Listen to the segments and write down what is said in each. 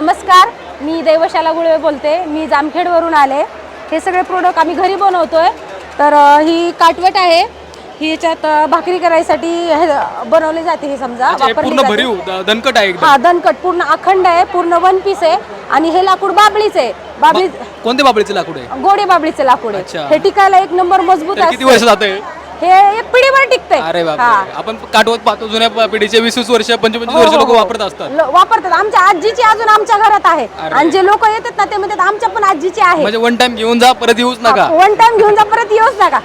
नमस्कार मी दैवशाला गुळवे बोलते. मी जामखेडवरून आले. हे सगळे प्रोडक्ट आम्ही घरी बनवतोय. तर अ, ही काटवट आहे. ही याच्यात भाकरी करायसाठी हे बनवली जाते हे समजा. अच्छा, हे वापरली पूर्ण जाते. भरीव द- दणकट आहे एकदम. हा दणकट पूर्ण अखंड आहे पूर्ण वन पीस आहे. आणि हे लाकूड बाबळीच आहे. बाबळी कोणत्या बाबळीचे लाकूड आहे? गोडे बाबळीचे लाकूड अच्छा. आहे हे टिकायला एक नंबर मजबूत तर किती असते. वर्ष जाते हे एक पिढीभर टिकतंय. अरे हा. बापरे आपण काटवत पाहतो जुन्या पिढीचे वीस वीस वर्ष पंचवीस हो, वर्ष हो, लोक हो. वापरत असतात. ल- वापरतात. आमच्या आजीची अजून आमच्या घरात आहे. अरे. आणि जे लोक येतात ना ते म्हणतात आमच्या पण आजीची आहे. म्हणजे वन टाइम घेऊन जा परत येऊच नका. वन टाइम घेऊन जा परत येऊच नका.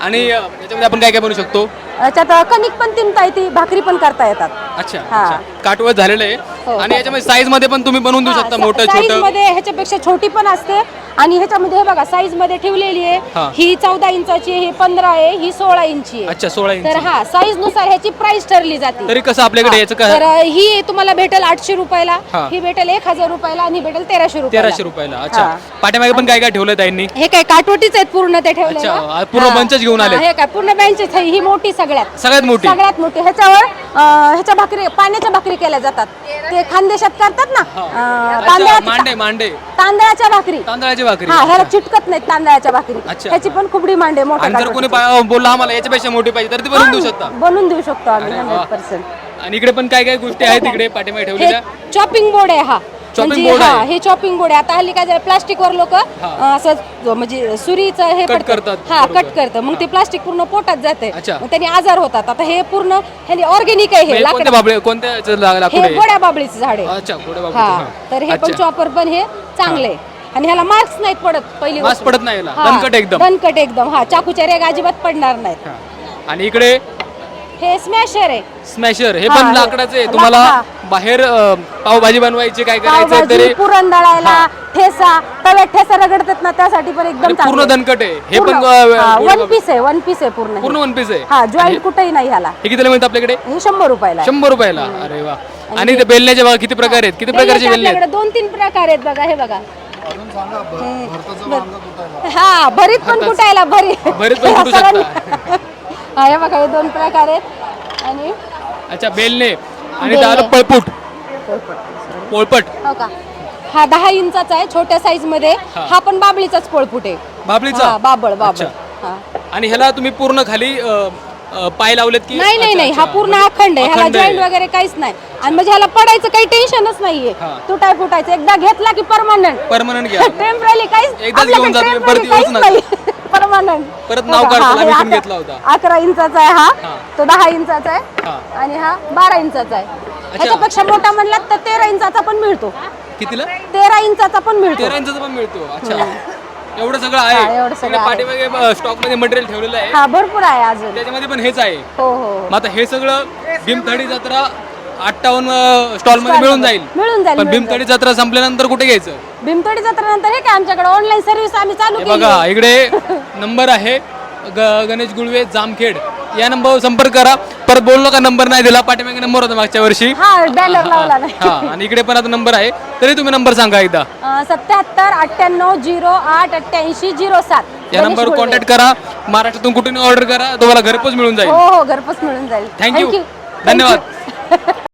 आणि अ, याच्यामध्ये आपण काय काय बनवू शकतो? याच्यात कणिक पण तिंबता येते भाकरी पण करता येतात. अच्छा हा. अच्छा. काटवत झालेलं हो. आणि याच्यामध्ये साईजमध्ये पण तुम्ही बनवून देऊ शकता मोठं साईज छोटं. मध्ये ह्याच्यापेक्षा छोटी पण असते. आणि ह्याच्यामध्ये हे बघा साईजमध्ये ठेवलेली हा. आहे. ही. चौदा इंचाची आहे ही पंधरा आहे ही सोळा इंची आहे. अच्छा सोळा तर इंच. हा साईजनुसार ह्याची प्राइस ठरली जाते. तरी कसं आपल्याकडे याचं तर काय ही तुम्हाला भेटेल आठशे रुपयाला. हा. ही भेटेल एक हजार रुपयाला आणि ही भेटेल तेराशे रुपयाला. तेराशे रुपयाला अच्छा. हा. पाठीमागे पण काय काय ठेवलं त्यांनी हे काय काटवटीच आहेत पूर्ण ते ठेवले अच्छा, पूर्ण bunches घेऊन आलेत. हे काय पूर्ण बेंचेस ही मोठी सगळ्यात. सगळ्यात मोठी. सगळ्यात मोठी. ह्याच्यावर अं, ह्याच्या भाकरी पाण्याच्या भाकरी केल्या जातात. ते खानदेशात करतात ना? अं, मांडे मांडे. तांदळाच्या भाकरी. तांदळाची भाकरी. हा ह्याला चिटकत नाहीत तांदळाच्या भाकरी. अच्छा. ह्याची पण खूप डिमांड आहे मोठ्या आणि जर कोणी काटवटीची. पा- बोलला आम्हाला याच्यापेक्षा मोठी पाहिजे तर ती बनवून देऊ शकता. बनवून देऊ शकतो आम्ही. हंड्रेड पर्सेंट आणि इकडे पण काय काय गोष्टी आहेत इकडे पाठीमागे ठेवलेल्या? चॉपिंग बोर्ड आहे हा. Chopping म्हणजे board हा, आहे. हे चॉपिंग बोर्ड आहे. आता हल्ली काय झालं प्लास्टिक वर लोक असं म्हणजे सुरीचं हे Cut पडतं. करतात, हा बरोबर. कट करतं. मग ते प्लास्टिक पूर्ण पोटात जाते. अच्छा. मग त्याने आजार होतात. आता हे पूर्ण हे ऑर्गेनिक आहे हे म्हणजे कोणत्या लाकड बाबळे कोणत्या याचं ला- लाकूड हे आहे? गोड्या बाबळीचं झाड आहे. अच्छा हा बाबळे तर हे पण चॉपर पण हे चांगले आहे. आणि ह्याला मार्क्स नाहीत पडत पहिली गोष्ट. पडत नाही याला. हा, दणकट एकदम. दणकट एकदम. हा चाकूच्या रेग अजिबात पडणार नाहीत. हा. आणि इकडे हे स्मॅशर आहे. स्मॅशर हे हा, पण हे. लाकडाचं आहे. तुम्हाला. बाहेर अ, पावभाजी बनवायची काय करायचं पावभाजी तरी पुरण दळायला ठेसा तव्यात ठेसा रगडतात ना त्यासाठी पण एकदम आणि पूर्ण चांगलं दणकट आहे. हे पण अ, वन. पीस आहे वन पीस आहे पूर्ण पूर्ण वन पीस आहे. हा जॉईंट कुठेही नाही ह्याला. हे कितीला मिळतं आपल्याकडे? हे शंभर रुपयाला आहे. शंभर रुपयाला? अरे वा. आणि ते बेलण्याचे बघा किती प्रकार आहेत. किती प्रकारचे बेलणे आहेत? आपल्याकडे दोन तीन प्रकार आहेत बघा हे बघा. हा भरीत पण कुटायला भरी भरीत. पण कुटू सगळ्यांनी- हा हे बघा हे दोन प्रकार आहेत. आणि अच्छा बेलणे आणि. झालं पळपूट. पोळपट. हो का? हा दहा इंचाचा आहे छोट्या साईजमध्ये. हा. पण बाबळीचाच पोळपुट आहे. बाबळीचा? हा, बाबळ बाबळ. अच्छा. हा. आणि ह्याला तुम्ही पूर्ण खाली अ, अ, पाय लावलेत की? नाही नाही अच्छा, नाही. हा अच्छा. पूर्ण अखंड आहे. ह्याला अखंड आहे. जॉईंट वगैरे काहीच नाही. आणि म्हणजे ह्याला पडायचं काही टेन्शनच नाहीये. हा. तुटाय फुटायचं एकदा घेतला की परमनंट परमनंट घ्या. टेंपररी काहीच एकदाच घेऊन जा तुम्ही, परत येऊच नका. परमनंट परत नाव काढताना घेतला होता. अकरा इंचाचा आहे हा. तो दहा इंचाचा आहे. आणि हा बारा इंचाचा आहे. ह्याच्यापेक्षा मोठा म्हणलात तर तेरा इंचाचा पण मिळतो. कितीला? तेरा इंचाचा पण मिळतो. तेरा इंचाचा पण मिळतो. अच्छा. एवढं सगळं हा, आहे एवढं सगळं आहे. पाठीमागे स्टॉकमध्ये मटेरियल ठेवलेलं आहे. हा भरपूर आहे अजून. त्याच्यामध्ये पण हेच आहे. हो हो. मग आता हे सगळं भीमथडी जत्रा अठ्ठावन्न स्टॉलमध्ये मिळून जाईल. मिळून जाईल पण मिळून भीमथडी जत्रा संपल्यानंतर कुठे घ्यायचं. भीमतोडी जत्रेनंतर हे काय आमच्याकडे ऑनलाईन सर्व्हिस आम्ही चालू हे केली बघा. इकडे नंबर आहे ग- गणेश गुळवे जामखेड. या नंबरवर संपर्क करा. परत बोललो का नंबर नाही दिला पाठीमागे नंबर होता मागच्या वर्षी. हा बॅनर लावला नाही. हा आणि इकडे पण आता नंबर आहे. तरी तुम्ही नंबर सांगा एकदा. सत्याहत्तर अठ्ठ्याण्णव झिरो आठ अठ्ठ्याऐंशी झिरो सात. या नंबरवर कॉन्टॅक्ट करा. महाराष्ट्रातून कुठून ऑर्डर करा तुम्हाला घरपोच मिळून जाईल. हो हो घरपोच मिळून जाईल. Thank you Thank you. धन्यवाद.